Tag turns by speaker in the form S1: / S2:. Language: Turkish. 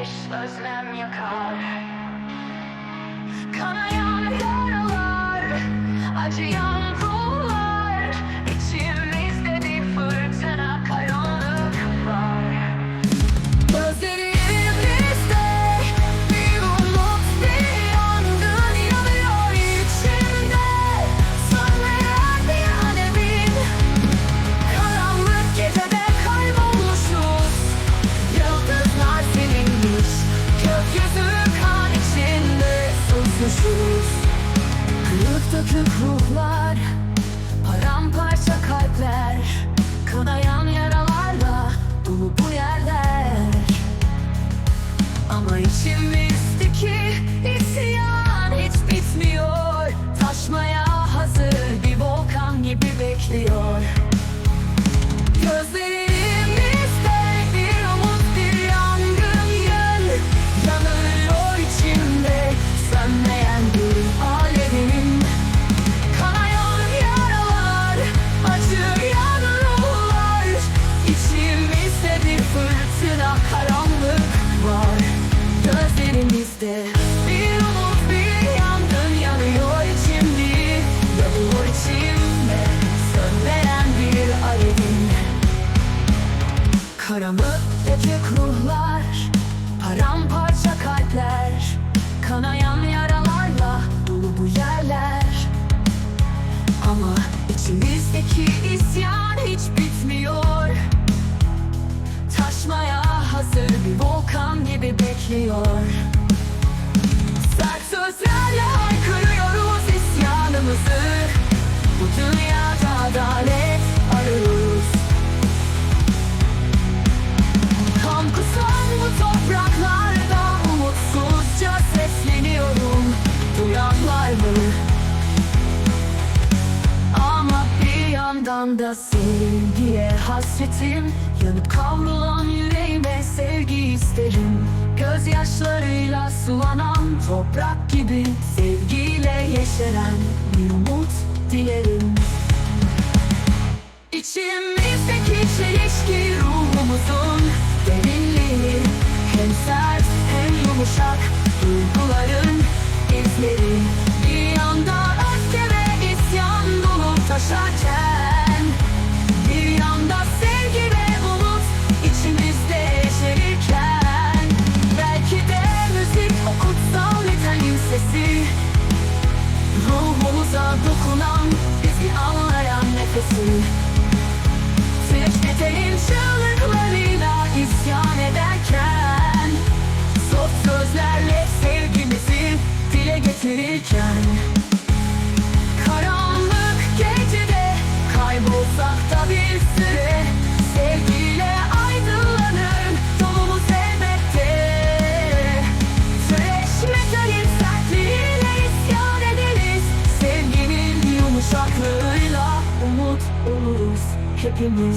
S1: ateş özlem yakar Kanayan yaralar acıyan Dökük ruhlar Paramparça İçimizdeki isyan hiç bitmiyor. Taşmaya hazır bir volkan gibi bekliyor. Sert sözlerle anda sevgiye hasretim. Yanıp kavrulan yüreğime sevgi isterim. Gözyaşlarıyla sulanan toprak gibi Sevgiyle yeşeren bir umut dilerim. İçimizdeki çelişki ruhumuzun derinliği. Hem sert hem yumuşak duyguların izleri. temos